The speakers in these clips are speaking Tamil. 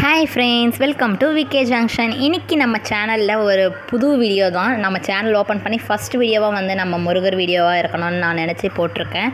Hi friends welcome to VK junction இன்றைக்கி நம்ம சேனலில் ஒரு புது வீடியோ தான். நம்ம சேனல் ஓப்பன் பண்ணி ஃபஸ்ட் வீடியோவாக வந்து நம்ம முருகர் வீடியோவாக இருக்கணும்னு நான் நினச்சி போட்டிருக்கேன்.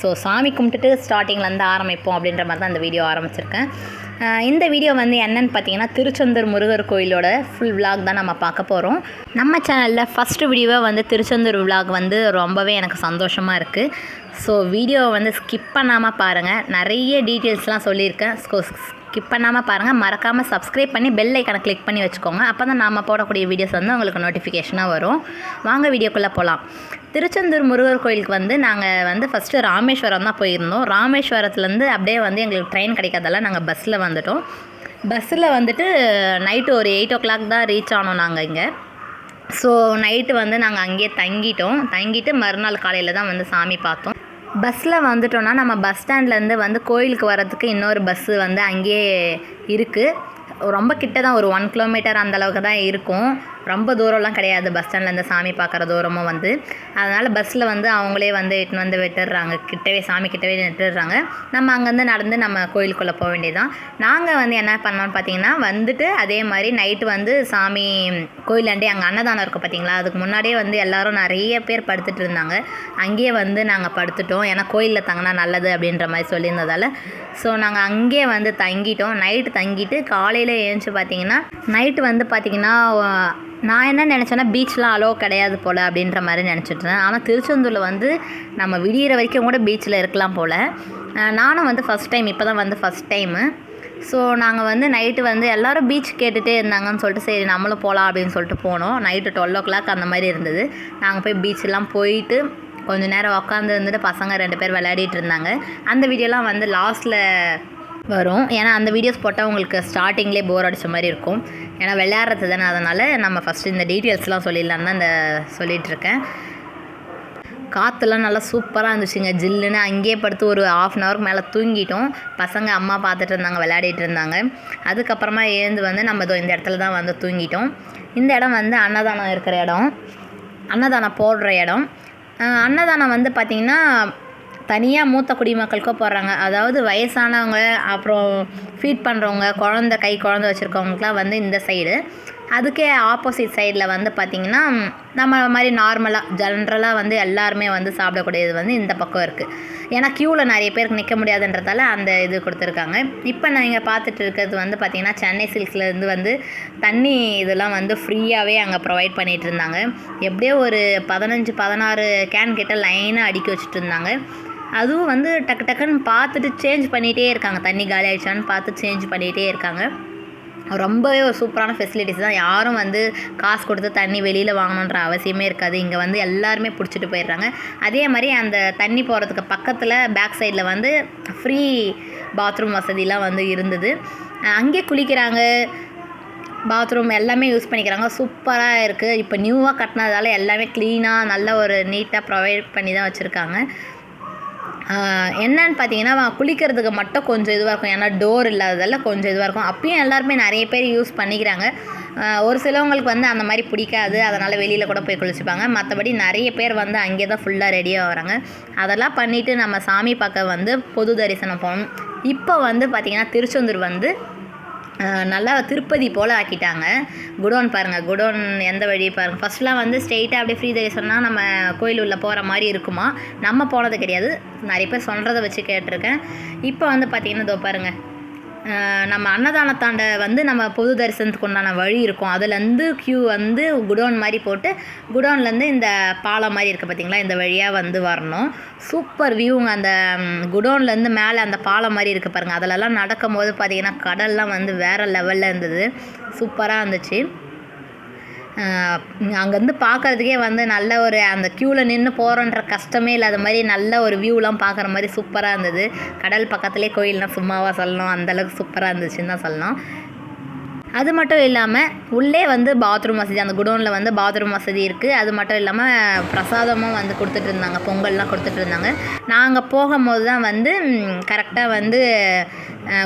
ஸோ சாமி கும்பிட்டுட்டு ஸ்டார்டிங்லேருந்து ஆரம்பிப்போம் அப்படின்ற மாதிரி தான் இந்த வீடியோ ஆரம்பிச்சிருக்கேன். இந்த வீடியோ வந்து என்னென்னு பார்த்தீங்கன்னா திருச்செந்தூர் முருகர் கோயிலோட ஃபுல் விலாக் தான் நம்ம பார்க்க போகிறோம் நம்ம சேனலில் ஃபஸ்ட்டு வீடியோவாக வந்து திருச்செந்தூர் விலாக் வந்து ரொம்பவே எனக்கு சந்தோஷமாக இருக்குது ஸோ வீடியோவை வந்து ஸ்கிப் பண்ணாமல் பாருங்கள் நிறைய டீட்டெயில்ஸ்லாம் சொல்லியிருக்கேன். ஸோ ஸ்கிப் பண்ணாமல் பாருங்கள் மறக்காமல் சப்ஸ்கிரைப் பண்ணி பெல் ஐக்கனை கிளிக் பண்ணி வச்சுக்கோங்க. அப்போ தான் நாம் போடக்கூடிய வீடியோஸ் வந்து உங்களுக்கு நோட்டிஃபிகேஷனாக வரும். வாங்க வீடியோக்குள்ளே போகலாம் திருச்செந்தூர் முருகர் கோயிலுக்கு வந்து நாங்கள் வந்து ஃபஸ்ட்டு ராமேஸ்வரம் தான் போயிருந்தோம். ராமேஸ்வரத்துலேருந்து அப்படியே வந்து எங்களுக்கு ட்ரெயின் கிடைக்காதால நாங்கள் பஸ்ஸில் வந்துட்டோம். பஸ்ஸில் வந்துட்டு நைட்டு ஒரு எயிட் ஓ கிளாக் தான் ரீச் ஆனோம் நாங்கள் இங்கே. ஸோ நைட்டு வந்து நாங்கள் அங்கேயே தங்கிட்டோம். தங்கிட்டு மறுநாள் காலையில் தான் வந்து சாமி பார்த்தோம். பஸ்ஸில் வந்துட்டோம்னா நம்ம பஸ் ஸ்டாண்ட்லேருந்து வந்து கோயிலுக்கு வரதுக்கு இன்னொரு பஸ்ஸு வந்து அங்கேயே இருக்குது ரொம்ப கிட்ட தான் ஒரு ஒன் கிலோமீட்டர் அந்தளவுக்கு தான் இருக்கும். ரொம்ப தூரம்லாம் கிடையாது. பஸ் ஸ்டாண்ட்லேருந்து சாமி பார்க்குற தூரமும் வந்து. அதனால் பஸ்ஸில் வந்து அவங்களே வந்து இட்டுன்னு வந்து விட்டுடுறாங்க. கிட்டவே சாமி கிட்டவே விட்டுடுறாங்க நம்ம அங்கேருந்து நடந்து நம்ம கோயிலுக்குள்ளே போக வேண்டியதுதான். நாங்கள் வந்து என்ன பண்ணோம்னு பார்த்தீங்கன்னா வந்துட்டு அதே மாதிரி நைட்டு வந்து சாமி கோயிலாண்டே அங்கே அன்னதானம் இருக்கும் பார்த்தீங்களா? அதுக்கு முன்னாடியே வந்து எல்லோரும் நிறைய பேர் படுத்துட்டு இருந்தாங்க. அங்கேயே வந்து நாங்கள் படுத்துட்டோம். ஏன்னா கோயிலில் தங்கினா நல்லது அப்படின்ற மாதிரி சொல்லியிருந்ததால். ஸோ நாங்கள் அங்கேயே வந்து தங்கிட்டோம். நைட்டு தங்கிட்டு காலையில் ஏஞ்சி பார்த்தீங்கன்னா நைட்டு வந்து பார்த்தீங்கன்னா நான் என்ன நினச்சேன்னா பீச்லாம் அலோ கிடையாது போல் அப்படின்ற மாதிரி நினச்சிட்டு இருந்தேன் ஆனால் திருச்செந்தூரில் வந்து நம்ம விடியிற வரைக்கும் கூட பீச்சில் இருக்கலாம் போல். நானும் வந்து ஃபஸ்ட் டைம் இப்போ தான் வந்து ஃபஸ்ட் டைமு ஸோ நாங்கள் வந்து நைட்டு வந்து எல்லோரும் பீச் கேட்டுகிட்டே இருந்தாங்கன்னு சொல்லிட்டு சரி நம்மளும் போகலாம் அப்படின்னு சொல்லிட்டு போனோம். நைட்டு டுவெல் ஓ கிளாக் அந்த மாதிரி இருந்தது. நாங்கள் போய் பீச்செல்லாம் போயிட்டு கொஞ்சம் நேரம் உட்காந்து இருந்துட்டு பசங்க ரெண்டு பேர் விளையாடிட்டு இருந்தாங்க. அந்த வீடியோலாம் வந்து லாஸ்ட்டில் வரும். ஏன்னா அந்த வீடியோஸ் போட்டால் உங்களுக்கு ஸ்டார்டிங்லேயே போர் அடித்த மாதிரி இருக்கும். ஏன்னா விளையாடுறது தானே. அதனால் நம்ம ஃபஸ்ட்டு இந்த டீட்டெயில்ஸ்லாம் சொல்லிடலாம் தான் இந்த சொல்லிகிட்ருக்கேன் காற்றுலாம் நல்லா சூப்பராக இருந்துச்சுங்க. ஜில்லுன்னு அங்கேயே படுத்து ஒரு ஆஃப் அன் ஹவருக்கு மேலே தூங்கிட்டோம். பசங்க அம்மா பார்த்துட்டு இருந்தாங்க விளையாடிட்டு இருந்தாங்க. அதுக்கப்புறமா எழுந்து வந்து நம்ம இதோ இந்த இடத்துல தான் வந்து தூங்கிட்டோம். இந்த இடம் வந்து அன்னதானம் இருக்கிற இடம். அன்னதானம் போடுற இடம். அன்னதானம் வந்து பார்த்திங்கன்னா தனியாக மூத்த குடிமக்களுக்கோ போடுறாங்க அதாவது வயசானவங்க அப்புறம் ஃபீட் பண்ணுறவங்க குழந்த கை குழந்த வச்சுருக்கவங்களுக்குலாம் வந்து இந்த சைடு அதுக்கே ஆப்போசிட் சைடில் வந்து பார்த்திங்கன்னா நம்ம மாதிரி நார்மலாக ஜென்ரலாக வந்து எல்லாருமே வந்து சாப்பிடக்கூடியது வந்து இந்த பக்கம் இருக்குது ஏன்னா க்யூவில் நிறைய பேருக்கு நிற்க முடியாதுன்றதால அந்த இது கொடுத்துருக்காங்க. இப்போ நீங்கள் பார்த்துட்டு இருக்கிறது வந்து பார்த்திங்கன்னா சென்னை சில்க்ஸ்லேருந்து வந்து தண்ணி இதெல்லாம் வந்து ஃப்ரீயாகவே அங்கே ப்ரொவைட் பண்ணிகிட்டு இருந்தாங்க. எப்படியோ ஒரு பதினஞ்சு பதினாறு கேன் கிட்ட லைனாக அடுக்கி வச்சுட்டு இருந்தாங்க. அதுவும் வந்து டக்கு டக்குன்னு பார்த்துட்டு சேஞ்ச் பண்ணிகிட்டே இருக்காங்க. தண்ணி காலி ஆயிடுச்சான்னு பார்த்து சேஞ்ச் பண்ணிகிட்டே இருக்காங்க. ரொம்பவே ஒரு சூப்பரான ஃபெசிலிட்டிஸ் தான். யாரும் வந்து காசு கொடுத்து தண்ணி வெளியில் வாங்கணுன்ற அவசியமே இருக்காது. இங்கே வந்து எல்லாருமே பிடிச்சிட்டு போயிடுறாங்க. அதே மாதிரி அந்த தண்ணி போகிறதுக்கு பக்கத்தில் பேக் சைடில் வந்து ஃப்ரீ பாத்ரூம் வசதிலாம் வந்து இருந்தது. அங்கே அங்கேயே குளிக்கிறாங்க. பாத்ரூம் எல்லாமே யூஸ் பண்ணிக்கிறாங்க. சூப்பராக இருக்குது இப்போ நியூவாக கட்டினதால எல்லாமே க்ளீனாக நல்ல ஒரு நீட்டாக ப்ரொவைட் பண்ணி தான் வச்சுருக்காங்க. என்னன்னு பார்த்தீங்கன்னா குளிக்கிறதுக்கு மட்டும் கொஞ்சம் இதுவாக இருக்கும். ஏன்னா டோர் இல்லாததெல்லாம் கொஞ்சம் இதுவாக இருக்கும். அப்பயும் எல்லாருமே நிறைய பேர் யூஸ் பண்ணிக்கிறாங்க. ஒரு சிலவங்களுக்கு வந்து அந்த மாதிரி பிடிக்காது. அதனால் வெளியில் கூட போய் குளிச்சுப்பாங்க. மற்றபடி நிறைய பேர் வந்து அங்கே தான் ஃபுல்லாக ரெடியாக வராங்க அதெல்லாம் பண்ணிவிட்டு நம்ம சாமி பார்க்க வந்து பொது தரிசனம் போகணும். இப்போ வந்து பார்த்திங்கன்னா திருச்செந்தூர் வந்து நல்லா திருப்பதி போல் ஆக்கிட்டாங்க. குடோன் பாருங்கள் குடோன் எந்த வழி பாருங்கள் ஃபஸ்ட்லாம் வந்து ஸ்ட்ரெயிட்டாக அப்படியே ஃப்ரீ தரிசனம்னா நம்ம கோயில் உள்ள போகிற மாதிரி இருக்குமா? நம்ம போனது கிடையாது. நிறைய பேர் சொல்கிறத வச்சு கேட்டிருக்கேன். இப்போ வந்து பார்த்திங்கன்னா இதோ பாருங்கள் நம்ம அன்னதானத்தாண்ட வந்து நம்ம பொது தரிசனத்துக்கு உண்டான வழி இருக்கும். அதுலேருந்து க்யூ வந்து குடோன் மாதிரி போட்டு குடோன்லேருந்து இந்த பாலம் மாதிரி இருக்குது பார்த்தீங்களா இந்த வழியாக வந்து வரணும். சூப்பர் வியூங்க அந்த குடோன்லேருந்து மேலே அந்த பாலம் மாதிரி இருக்குது பாருங்கள் அதிலலாம் நடக்கும் போது பார்த்திங்கன்னா கடல்லாம் வந்து வேறு லெவலில் இருந்தது. சூப்பராக இருந்துச்சு. அங்கேருந்து பார்க்குறதுக்கே வந்து நல்ல ஒரு அந்த க்யூவில் நின்று போகிறோன்ற கஷ்டமே இல்லாத மாதிரி நல்ல ஒரு வியூலாம் பார்க்குற மாதிரி சூப்பராக இருந்தது. கடல் பக்கத்துலேயே கோயில்லாம் சும்மாவாக சொல்லணும் அந்தளவுக்கு சூப்பராக இருந்துச்சுன்னு தான் சொல்லணும். அது மட்டும் இல்லாமல் உள்ளே வந்து பாத்ரூம் வசதி அந்த குடோனில் வந்து பாத்ரூம் வசதி இருக்குது அது மட்டும் இல்லாமல் பிரசாதமும் வந்து கொடுத்துட்டு இருந்தாங்க பொங்கல்லாம் கொடுத்துட்டு இருந்தாங்க. நாங்கள் போகும்போது தான் வந்து கரெக்டாக வந்து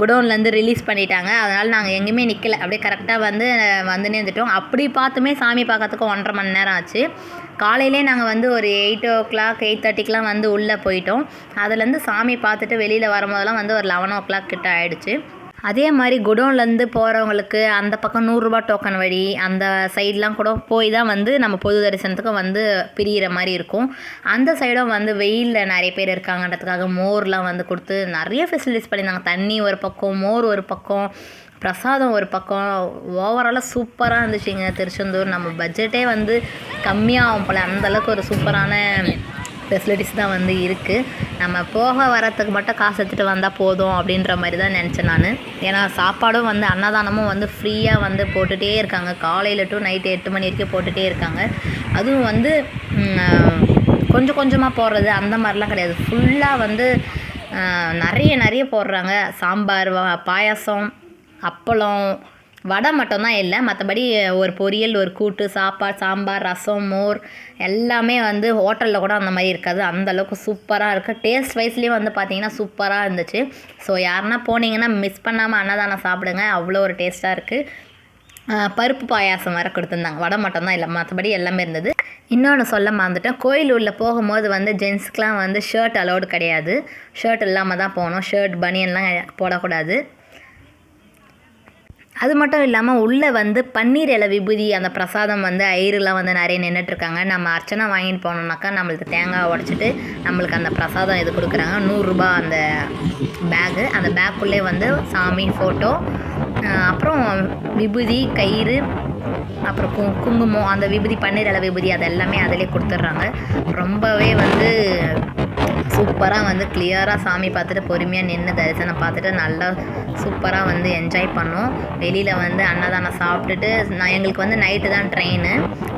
குடோன்லேருந்து ரிலீஸ் பண்ணிட்டாங்க. அதனால் நாங்கள் எங்கேயுமே நிற்கல அப்படியே கரெக்டாக வந்து வந்து நேர்ந்துட்டோம் அப்படி பார்த்துமே சாமி பார்க்கறதுக்கு ஒன்றரை மணி நேரம் ஆச்சு. காலையிலே நாங்கள் வந்து ஒரு எயிட் ஓ கிளாக் எயிட் தேர்ட்டிக்கெலாம் வந்து உள்ளே போயிட்டோம். அதுலேருந்து சாமி பார்த்துட்டு வெளியில் வரும்போதெல்லாம் வந்து ஒரு லெவன் ஓ கிளாக் கிட்ட ஆகிடுச்சு அதே மாதிரி குடோன்லேருந்து போகிறவங்களுக்கு அந்த பக்கம் நூறுரூபா டோக்கன் வழி அந்த சைட்லாம் கூட போய் தான் வந்து நம்ம பொது தரிசனத்துக்கு வந்து பிரியிற மாதிரி இருக்கும். அந்த சைடும் வந்து வெயிலில் நிறைய பேர் இருக்காங்கன்றதுக்காக மோர்லாம் வந்து கொடுத்து நிறைய ஃபெசிலிட்டிஸ் பண்ணியிருந்தாங்க. தண்ணி ஒரு பக்கம் மோர் ஒரு பக்கம் பிரசாதம் ஒரு பக்கம். ஓவராலாக சூப்பராக இருந்துச்சுங்க. திருச்செந்தூர் நம்ம பட்ஜெட்டே வந்து கம்மியாகும் போல். அந்தளவுக்கு ஒரு சூப்பரான ஃபெசிலிட்டிஸ் தான் வந்து இருக்குது நம்ம போக வரத்துக்கு மட்டும் காசு எடுத்துகிட்டு வந்தால் போதும் அப்படின்ற மாதிரி தான் நினச்சேன் நான். ஏன்னா சாப்பாடும் வந்து அன்னதானமும் வந்து ஃப்ரீயாக வந்து போட்டுகிட்டே இருக்காங்க. காலையில் டு நைட்டு எட்டு மணி வரைக்கும் போட்டுகிட்டே இருக்காங்க. அதுவும் வந்து கொஞ்சம் கொஞ்சமாக போடுறது அந்த மாதிரிலாம் கிடையாது. ஃபுல்லாக வந்து நிறைய நிறைய போடுறாங்க. சாம்பார் வ- பாயாசம் அப்பளம் வடை மட்டும்தான் இல்லை மற்றபடி ஒரு பொரியல் ஒரு கூட்டு சாப்பாடு சாம்பார் ரசம் மோர் எல்லாமே வந்து ஹோட்டலில் கூட அந்த மாதிரி இருக்காது. அந்த அளவுக்கு சூப்பராக இருக்குது டேஸ்ட் வைஸ்லேயும் வந்து பார்த்தீங்கன்னா சூப்பராக இருந்துச்சு. ஸோ யாருன்னா போனீங்கன்னா மிஸ் பண்ணாமல் அன்னதானம் சாப்பிடுங்க. அவ்வளோ ஒரு டேஸ்ட்டாக இருக்குது பருப்பு பாயாசம் வர கொடுத்துருந்தாங்க. வடை மட்டும்தான் இல்லை மற்றபடி எல்லாமே இருந்தது. இன்னொன்று சொல்ல மறந்துட்டேன். கோயில் உள்ளே போகும்போது வந்து ஜென்ஸ்க்குலாம் வந்து ஷர்ட் அலோடு கிடையாது. ஷர்ட் இல்லாமல் தான் போகணும். ஷர்ட் பனியன்லாம் போடக்கூடாது. அது மட்டும் இல்லாமல் உள்ளே வந்து பன்னீர் இலை விபூதி அந்த பிரசாதம் வந்து ஐயருலாம் வந்து நிறைய நின்றுட்டுருக்காங்க நம்ம அர்ச்சனை வாங்கிட்டு போனோம்னாக்கா நம்மளுக்கு தேங்காய் உடச்சிட்டு நம்மளுக்கு அந்த பிரசாதம் இது கொடுக்குறாங்க. நூறுரூபா அந்த பேகு அந்த பேக்குள்ளே வந்து சாமி ஃபோட்டோ அப்புறம் விபூதி கயிறு அப்புறம் கு குங்குமம் அந்த விபூதி பன்னீர் இலை விபூதி அது எல்லாமே அதிலே கொடுத்துட்றாங்க. ரொம்பவே வந்து சூப்பராக வந்து கிளியராக சாமி பார்த்துட்டு பொறுமையாக நின்று தரிசனம் பார்த்துட்டு நல்லா சூப்பராக வந்து என்ஜாய் பண்ணோம். வெளியில் வந்து அன்னதானம் சாப்பிட்டுட்டு நான் எங்களுக்கு வந்து நைட்டு தான் ட்ரெயின்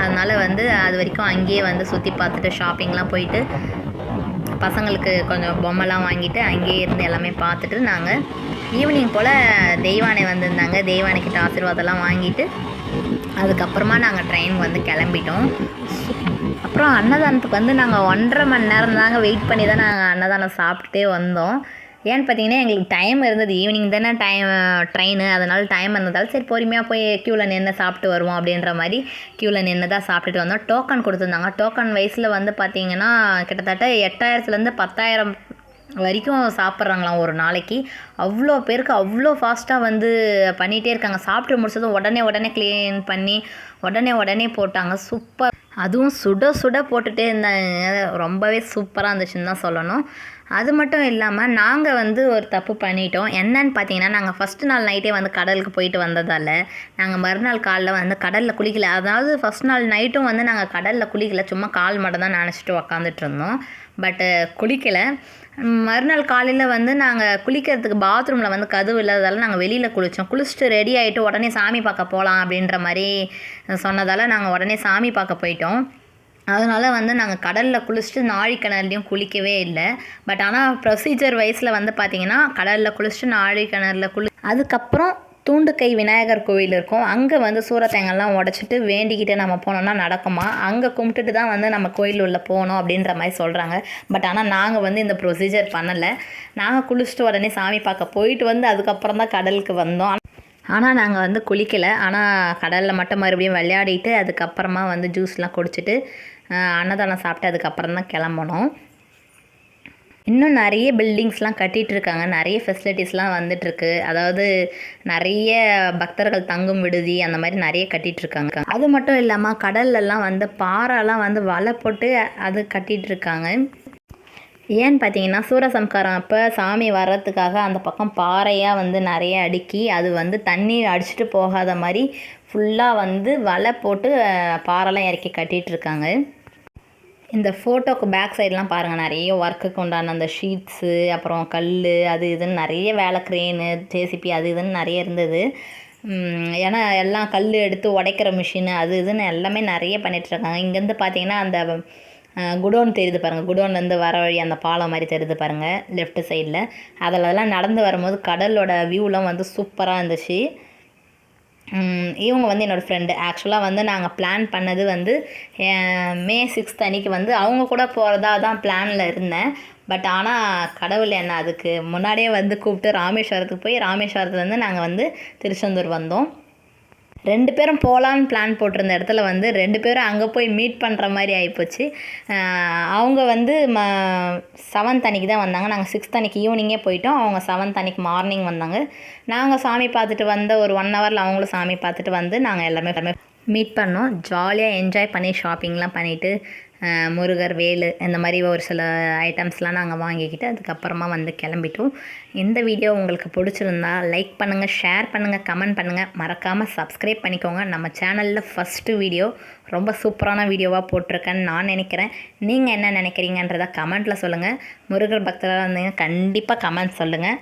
அதனால் வந்து அது வரைக்கும் அங்கேயே வந்து சுற்றி பார்த்துட்டு ஷாப்பிங்லாம் போயிட்டு பசங்களுக்கு கொஞ்சம் பொம்மைலாம் வாங்கிட்டு அங்கேயே இருந்து எல்லாமே பார்த்துட்டு நாங்கள் ஈவினிங் போல் தெய்வானை வந்திருந்தாங்க. தெய்வானைக்கிட்ட ஆசீர்வாதம்லாம் வாங்கிட்டு அதுக்கப்புறமா நாங்கள் ட்ரெயின் வந்து கிளம்பிட்டோம். அப்புறம் அன்னதானத்துக்கு வந்து நாங்கள் ஒன்றரை மணி நேரம் தாங்க வெயிட் பண்ணி தான் நாங்கள் அன்னதானம் சாப்பிட்டுட்டே வந்தோம். ஏன்னு பார்த்தீங்கன்னா எங்களுக்கு டைம் இருந்தது. ஈவினிங் தானே டைம் ட்ரெயின் அதனால் டைம் இருந்ததால் சரி பொறுமையாக போய் க்யூவில் நின்று சாப்பிட்டு வருவோம் அப்படின்ற மாதிரி க்யூவில் நின்று தான் சாப்பிட்டுட்டு வந்தோம். டோக்கன் கொடுத்துருந்தாங்க. டோக்கன் வயசில் வந்து பார்த்தீங்கன்னா கிட்டத்தட்ட எட்டாயிரத்துலேருந்து பத்தாயிரம் வரைக்கும் சாப்பிட்றாங்களாம் ஒரு நாளைக்கு. அவ்வளோ பேருக்கு அவ்வளோ ஃபாஸ்ட்டாக வந்து பண்ணிகிட்டே இருக்காங்க. சாப்பிட்டு முடிச்சதும் உடனே உடனே க்ளீன் பண்ணி உடனே உடனே போட்டாங்க. சூப்பர் அதுவும் சுட சுட போட்டுகிட்டே இருந்தாங்க. ரொம்பவே சூப்பராக இருந்துச்சுன்னு தான் சொல்லணும். அது மட்டும் இல்லாமல் நாங்கள் வந்து ஒரு தப்பு பண்ணிட்டோம். என்னன்னு பார்த்தீங்கன்னா நாங்கள் ஃபஸ்ட்டு நாள் நைட்டே வந்து கடலுக்கு போயிட்டு வந்ததால் நாங்கள் மறுநாள் காலைல வந்து கடலில் குளிக்கல. அதாவது ஃபஸ்ட் நாள் நைட்டும் வந்து நாங்கள் கடலில் குளிக்கல. சும்மா கால் மட்டும் தான் நினச்சிட்டு உக்காந்துட்டு இருந்தோம். பட்டு குளிக்கலை. மறுநாள் காலையில் வந்து நாங்கள் குளிக்கிறதுக்கு பாத்ரூமில் வந்து கதவு இல்லாததால் நாங்கள் வெளியில் குளித்தோம் குளிச்சுட்டு ரெடி ஆகிட்டு உடனே சாமி பார்க்க போகலாம் அப்படின்ற மாதிரி சொன்னதால் நாங்கள் உடனே சாமி பார்க்க போயிட்டோம். அதனால் வந்து நாங்கள் கடலில் குளிச்சுட்டு நாழி கிணறுலையும் குளிக்கவே இல்லை. பட் ஆனால் ப்ரொசீஜர் வைஸில் வந்து பார்த்திங்கன்னா கடலில் குளிச்சுட்டு நாழி கிணறுல குளி அதுக்கப்புறம் தூண்டுக்கை விநாயகர் கோவில் இருக்கும். அங்கே வந்து சூரத்தேங்கெல்லாம் உடச்சிட்டு வேண்டிக்கிட்டு நம்ம போனோம்னா நடக்குமா? அங்கே கும்பிட்டுட்டு தான் வந்து நம்ம கோயில் உள்ளே போகணும் அப்படின்ற மாதிரி சொல்கிறாங்க பட் ஆனால் நாங்கள் வந்து இந்த ப்ரொசீஜர் பண்ணலை. நாங்கள் குளிச்சுட்டு உடனே சாமி பார்க்க போயிட்டு வந்து அதுக்கப்புறம் தான் கடலுக்கு வந்தோம். ஆனால் நாங்கள் வந்து குளிக்கலை. ஆனால் கடலில் மட்டும் மறுபடியும் விளையாடிட்டு அதுக்கப்புறமா வந்து ஜூஸ்லாம் குடிச்சிட்டு அன்னதானம் சாப்பிட்டு அதுக்கப்புறம் தான் கிளம்பணும். இன்னும் நிறைய பில்டிங்ஸ்லாம் கட்டிகிட்டு இருக்காங்க நிறைய ஃபெசிலிட்டிஸ்லாம் வந்துட்டுருக்கு. அதாவது நிறைய பக்தர்கள் தங்கும் விடுதி அந்த மாதிரி நிறைய கட்டிகிட்ருக்காங்க அது மட்டும் இல்லாமல் கடல்லலாம் வந்து பாறைலாம் வந்து வலை போட்டு அது கட்டிகிட்டு இருக்காங்க ஏன்னு பார்த்தீங்கன்னா சூரசம்காரம். அப்போ சாமி வர்றதுக்காக அந்த பக்கம் பாறையாக வந்து நிறைய அடுக்கி அது வந்து தண்ணி அடிச்சுட்டு போகாத மாதிரி ஃபுல்லாக வந்து வலை போட்டு பாறைலாம் இறக்கி கட்டிகிட்டு இருக்காங்க இந்த ஃபோட்டோக்கு பேக் சைட்லாம் பாருங்கள் நிறைய ஒர்க்குக்கு உண்டான அந்த ஷீட்ஸு அப்புறம் கல் அது இதுன்னு நிறைய வேலை க்ரேனு ஜேசிபி அது இதுன்னு நிறைய இருந்தது. ஏன்னா எல்லாம் கல் எடுத்து உடைக்கிற மிஷினு அது இதுன்னு எல்லாமே நிறைய பண்ணிகிட்ருக்காங்க இங்கேருந்து பார்த்தீங்கன்னா அந்த குடோன் தெரியுது பாருங்கள் குடோன்லேருந்து வர வழி அந்த பாலம் மாதிரி தெரியுது பாருங்கள் லெஃப்ட் சைடில் அதில் அதெல்லாம் நடந்து வரும்போது கடலோட வியூலாம் வந்து சூப்பராக இருந்துச்சு. இவங்க வந்து என்னோடய ஃப்ரெண்டு ஆக்சுவலாக வந்து நாங்கள் பிளான் பண்ணது வந்து மே சிக்ஸ்த் அன்னைக்கு வந்து அவங்க கூட போகிறதா தான் பிளானில் இருந்தேன். பட் ஆனால் கடவுள் என்ன அதுக்கு முன்னாடியே வந்து கூப்பிட்டு ராமேஸ்வரத்துக்கு போய் ராமேஸ்வரத்துலேருந்து நாங்கள் வந்து திருச்செந்தூர் வந்தோம். ரெண்டு பேரும் போகலான்னு பிளான் போட்டிருந்த இடத்துல வந்து ரெண்டு பேரும் அங்கே போய் மீட் பண்ணுற மாதிரி ஆகிப்போச்சு அவங்க வந்து ம செவன்த் அன்னைக்கு தான் வந்தாங்க. நாங்கள் சிக்ஸ்த் அன்னைக்கு ஈவினிங்கே போயிட்டோம். அவங்க செவன்த் அன்னைக்கு மார்னிங் வந்தாங்க. நாங்கள் சாமி பார்த்துட்டு வந்த ஒரு ஒன் ஹவரில் அவங்களும் சாமி பார்த்துட்டு வந்து நாங்கள் எல்லாமே எல்லாமே மீட் பண்ணோம் ஜாலியாக என்ஜாய் பண்ணி ஷாப்பிங்லாம் பண்ணிவிட்டு முருகர் வேலு இந்த மாதிரி ஒரு சில ஐட்டம்ஸ்லாம் நாங்கள் வாங்கிக்கிட்டு அதுக்கப்புறமா வந்து கிளம்பிட்டோம். இந்த வீடியோ உங்களுக்கு பிடிச்சிருந்தா லைக் பண்ணுங்கள் ஷேர் பண்ணுங்கள் கமெண்ட் பண்ணுங்கள் மறக்காமல் சப்ஸ்கிரைப் பண்ணிக்கோங்க. நம்ம சேனலில் ஃபஸ்ட்டு வீடியோ ரொம்ப சூப்பரான வீடியோவாக போட்டிருக்கேன்னு நான் நினைக்கிறேன். நீங்கள் என்ன நினைக்கிறீங்கன்றதை கமெண்ட்டில் சொல்லுங்கள் முருகர் பக்தராக இருந்தீங்க கண்டிப்பாக கமெண்ட் சொல்லுங்கள்